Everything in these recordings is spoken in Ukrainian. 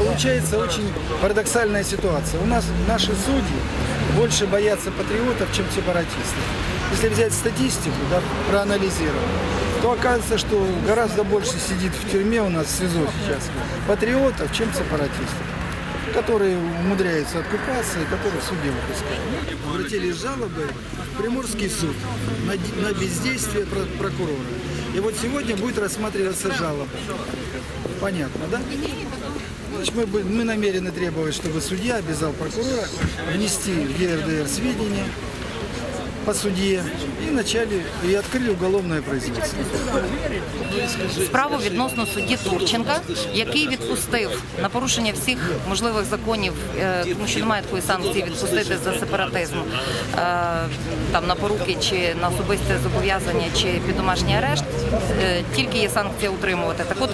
получается очень парадоксальная ситуация. У нас наши судьи больше боятся патриотов, чем сепаратистов. Если взять статистику, да, проанализировать, то оказывается, что гораздо больше сидит в тюрьме у нас в СИЗО сейчас патриотов, чем сепаратистов которые умудряются откупаться и которые суде выпускают. Обратились с жалобой в Приморский суд на, на бездействие про- прокурора. И вот сегодня будет рассматриваться жалоба. Понятно, да? Значит, мы, бы- мы намерены требовать, чтобы судья обязал прокурора внести в ЕРДР сведения по судье и начали и открыли уголовное производство. справу відносно судді Турченка, який відпустив на порушення всіх можливих законів, е, тому що немає такої санкції відпустити за сепаратизм е, там на поруки чи на особисте зобов'язання чи під домашній арешт. Е, Тільки є санкція утримувати. Так от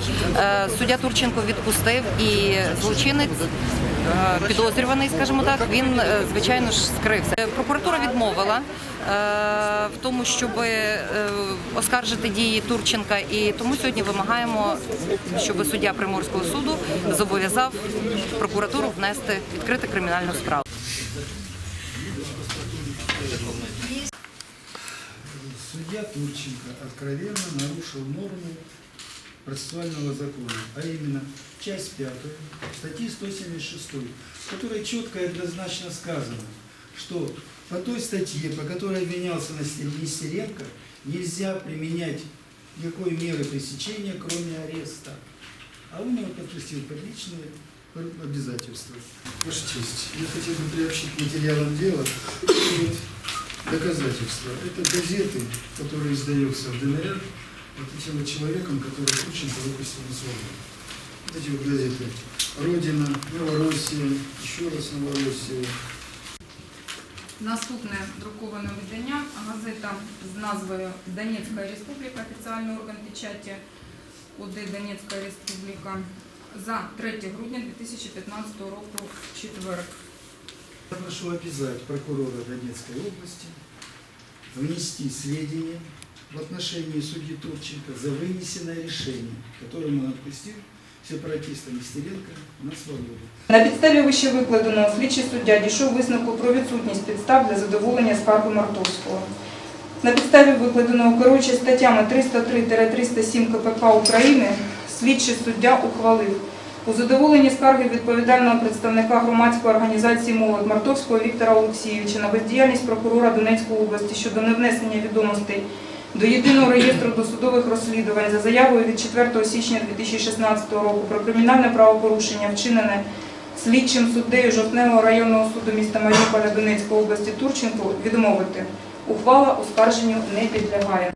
суддя Турченко відпустив і злочинець. Підозрюваний, скажімо так, він звичайно ж скрився. Прокуратура відмовила в тому, щоб е, оскаржити дії Турченка, і тому сьогодні вимагаємо, щоб суддя Приморського суду зобов'язав прокуратуру внести відкрити кримінальну справу. Судья Турченко откровенно нарушил норму процессуального закона, а именно часть 5 статьи 176, в которой четко и однозначно сказано, что по той статье, по которой обвинялся Нестеренко, нельзя применять никакой меры пресечения, кроме ареста. А он его подпустил под личные обязательства. Ваша честь, я хотел бы приобщить материалам дела вот доказательства. Это газеты, которые издаются в ДНР вот этим вот человеком, который Турченко выпустил на свободу. Вот эти вот газеты. Родина, Новороссия, еще раз Новороссия. Наступне друковане видання газета з назвою Донецька Республіка, офіціальний орган печаті УД Донецька Республіка за 3 грудня 2015 року в четвер. Я прошу обязать прокурора Донецкой области внести сведения в отношении судьи Турченко за вынесенное решение, которым он отпустил сепаратиста Нестеренко на свободу. На підставі вище викладеного слідчий суддя дійшов висновку про відсутність підстав для задоволення скарги Мартовського. На підставі викладеного керуючи статтями 303-307 КПК України слідчий суддя ухвалив у задоволенні скарги відповідального представника громадської організації молодь Мартовського Віктора Олексійовича на бездіяльність прокурора Донецької області щодо невнесення відомостей до єдиного реєстру досудових розслідувань за заявою від 4 січня 2016 року про кримінальне правопорушення, вчинене слідчим суддею Жовтневого районного суду міста Маріуполя Донецької області Турченко відмовити. Ухвала оскарженню не підлягає.